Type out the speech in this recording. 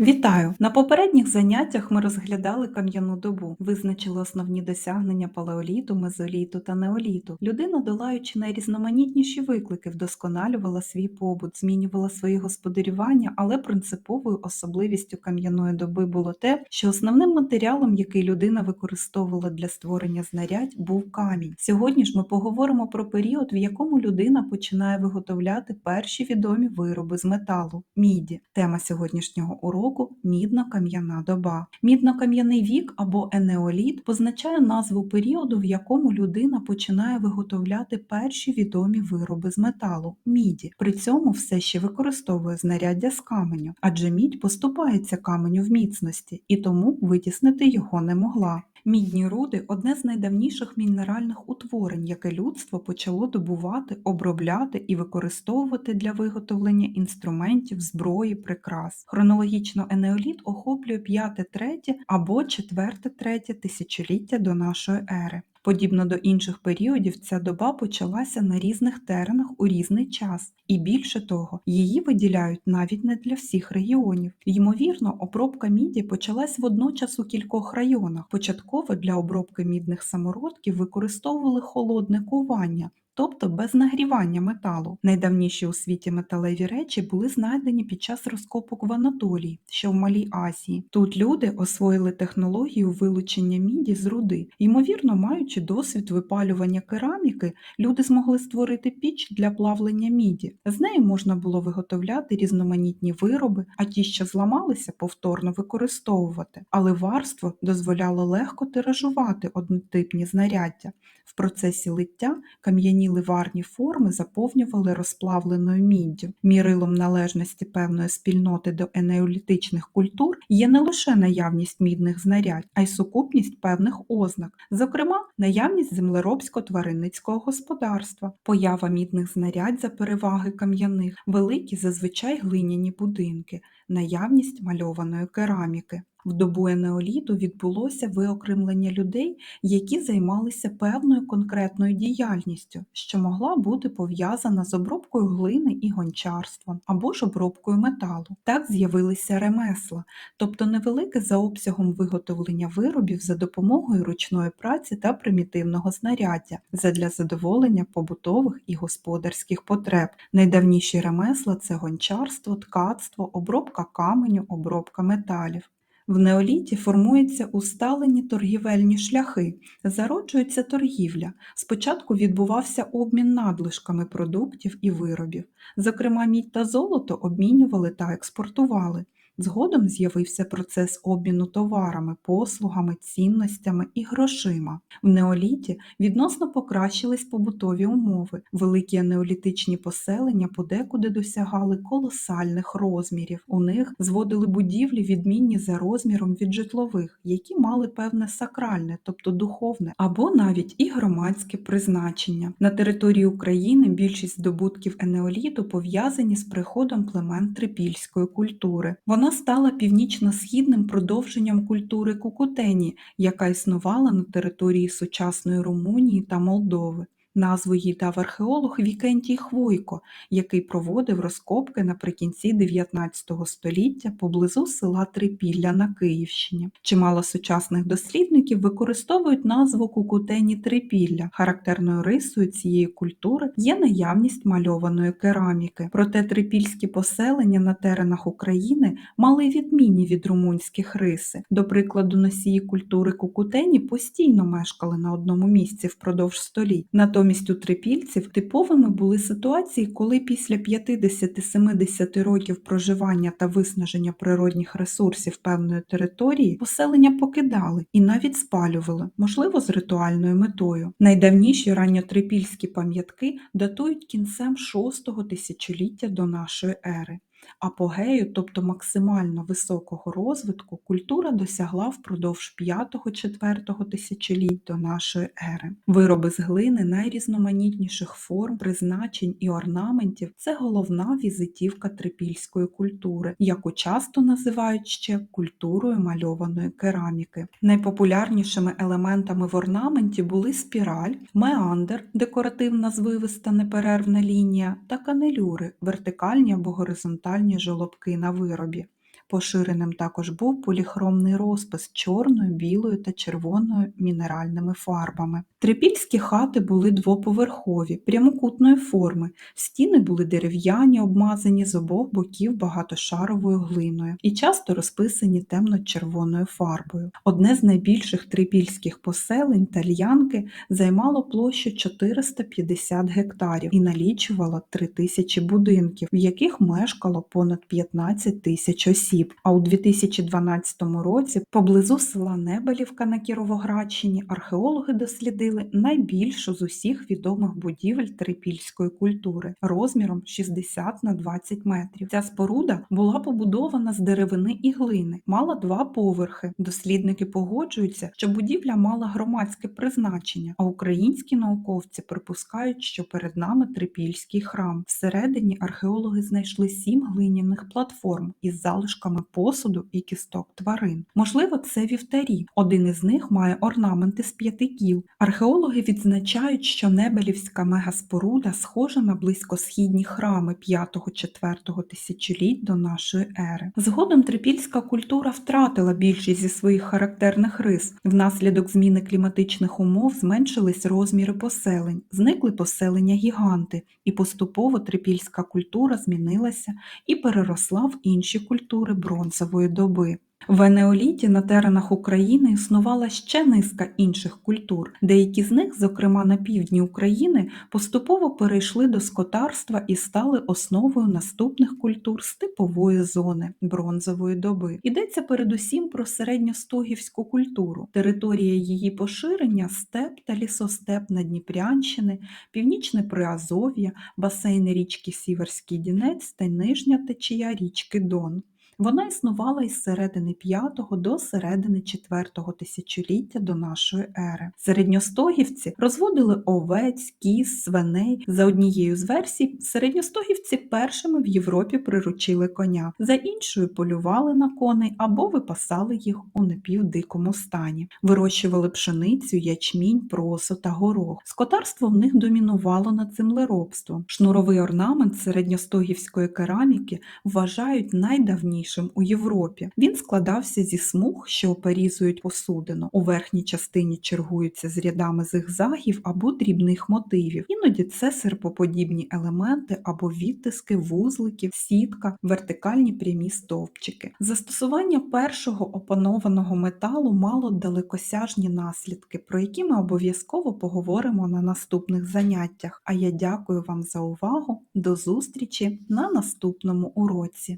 Вітаю! На попередніх заняттях ми розглядали кам'яну добу, визначили основні досягнення палеоліту, мезоліту та неоліту. Людина, долаючи найрізноманітніші виклики, вдосконалювала свій побут, змінювала свої господарювання, але принциповою особливістю кам'яної доби було те, що основним матеріалом, який людина використовувала для створення знарядь, був камінь. Сьогодні ж ми поговоримо про період, в якому людина починає виготовляти перші відомі вироби з металу міді. Тема сьогоднішнього уроку мідно-кам'яна доба. Мідно-кам'яний вік або енеоліт позначає назву періоду, в якому людина починає виготовляти перші відомі вироби з металу міді. При цьому все ще використовує знаряддя з каменю, адже мідь поступається каменю в міцності і тому витіснити його не могла. Мідні руди одне з найдавніших мінеральних утворень, яке людство почало добувати, обробляти і використовувати для виготовлення інструментів, зброї, прикрас. Хронологічно енеоліт охоплює 5-3 або 4-3 тисячоліття до нашої ери. Подібно до інших періодів, ця доба почалася на різних теренах у різний час, і більше того, її виділяють навіть не для всіх регіонів. Ймовірно, обробка міді почалась водночас у кількох районах. Початково для обробки мідних самородків використовували холодне кування, тобто без нагрівання металу. Найдавніші у світі металеві речі були знайдені під час розкопок в Анатолії, що в Малій Азії. Тут люди освоїли технологію вилучення міді з руди. Ймовірно, маючи досвід випалювання кераміки, люди змогли створити піч для плавлення міді. З неї можна було виготовляти різноманітні вироби, а ті, що зламалися, повторно використовувати. Але варство дозволяло легко тиражувати однотипні знаряддя. В процесі лиття кам'яні ливарні форми заповнювали розплавленою міддю. Мірилом належності певної спільноти до енеолітичних культур є не лише наявність мідних знарядь, а й сукупність певних ознак, зокрема, наявність землеробсько-тваринницького господарства, поява мідних знарядь за переваги кам'яних, великі зазвичай глиняні будинки, наявність мальованої кераміки. В добу енеоліту відбулося виокремлення людей, які займалися певною конкретною діяльністю, що могла бути пов'язана з обробкою глини і гончарством або ж обробкою металу. Так з'явилися ремесла, тобто невелике за обсягом виготовлення виробів за допомогою ручної праці та примітивного знаряддя задля задоволення побутових і господарських потреб. Найдавніші ремесла це гончарство, ткацтво, обробка каменю, обробка металів. В неоліті формуються усталені торгівельні шляхи, зароджується торгівля. Спочатку відбувався обмін надлишками продуктів і виробів. Зокрема, мідь та золото обмінювали та експортували. Згодом з'явився процес обміну товарами, послугами, цінностями і грошима. В неоліті відносно покращились побутові умови. Великі неолітичні поселення подекуди досягали колосальних розмірів. У них зводили будівлі відмінні за розміром від житлових, які мали певне сакральне, тобто духовне, або навіть і громадське призначення. На території України більшість здобутків енеоліту пов'язані з приходом племен трипільської культури. Вона стала північно-східним продовженням культури Кукутені, яка існувала на території сучасної Румунії та Молдови. Назву їй дав археолог Вікентій Хвойко, який проводив розкопки наприкінці 19 століття поблизу села Трипілля на Київщині. Чимало сучасних дослідників використовують назву Кукутені Трипілля. Характерною рисою цієї культури є наявність мальованої кераміки. Проте трипільські поселення на теренах України мали відмінні від румунських риси. До прикладу, носії культури Кукутені постійно мешкали на одному місці впродовж століть. Натомість у трипільців типовими були ситуації, коли після 50-70 років проживання та виснаження природних ресурсів певної території поселення покидали і навіть спалювали, можливо, з ритуальною метою. Найдавніші ранньотрипільські пам'ятки датують кінцем 6 тисячоліття до нашої ери. Апогею, тобто максимально високого розвитку, культура досягла впродовж 5-4 тисячоліть до нашої ери. Вироби з глини найрізноманітніших форм, призначень і орнаментів це головна візитівка трипільської культури, яку часто називають ще культурою мальованої кераміки. Найпопулярнішими елементами в орнаменті були спіраль, меандр, декоративна звивиста неперервна лінія та канелюри, вертикальні або горизонтальні жолобки на виробі. Поширеним також був поліхромний розпис чорною, білою та червоною мінеральними фарбами. Трипільські хати були двоповерхові, прямокутної форми, стіни були дерев'яні, обмазані з обох боків багатошаровою глиною і часто розписані темно-червоною фарбою. Одне з найбільших трипільських поселень Тальянки займало площу 450 гектарів і налічувало 3 тисячі будинків, в яких мешкало понад 15 тисяч осіб. А у 2012 році поблизу села Небелівка на Кіровоградщині археологи дослідили найбільшу з усіх відомих будівель трипільської культури розміром 60 на 20 метрів. Ця споруда була побудована з деревини і глини, мала два поверхи. Дослідники погоджуються, що будівля мала громадське призначення, а українські науковці припускають, що перед нами трипільський храм. Всередині археологи знайшли сім глиняних платформ із залишками посуду і кісток тварин. Можливо, це вівтарі. Один із них має орнаменти з п'яти кіл. Археологи відзначають, що Небелівська мегаспоруда схожа на близькосхідні храми 5-4 тисячоліть до нашої ери. Згодом трипільська культура втратила більшість зі своїх характерних рис. Внаслідок зміни кліматичних умов зменшились розміри поселень, зникли поселення гіганти, і поступово трипільська культура змінилася і переросла в інші культури бронзової доби. В енеоліті на теренах України існувала ще низка інших культур. Деякі з них, зокрема на півдні України, поступово перейшли до скотарства і стали основою наступних культур степової зони бронзової доби. Йдеться передусім про середньостогівську культуру. Територія її поширення степ та лісостеп Надніпрянщини, північне Приазов'я, басейни річки Сіверський Дінець та нижня течія річки Дон. Вона існувала із середини 5 до середини 4 тисячоліття до нашої ери. Середньостогівці розводили овець, кіз, свиней. За однією з версій, середньостогівці першими в Європі приручили коня, за іншою полювали на коней або випасали їх у напівдикому стані. Вирощували пшеницю, ячмінь, просо та горох. Скотарство в них домінувало над землеробством. Шнуровий орнамент середньостогівської кераміки вважають найдавнішим у Європі. Він складався зі смуг, що оперізують посудину. У верхній частині чергуються з рядами зигзагів або дрібних мотивів. Іноді це серпоподібні елементи або відтиски вузликів, сітка, вертикальні прямі стовпчики. Застосування першого опанованого металу мало далекосяжні наслідки, про які ми обов'язково поговоримо на наступних заняттях. А я дякую вам за увагу. До зустрічі на наступному уроці.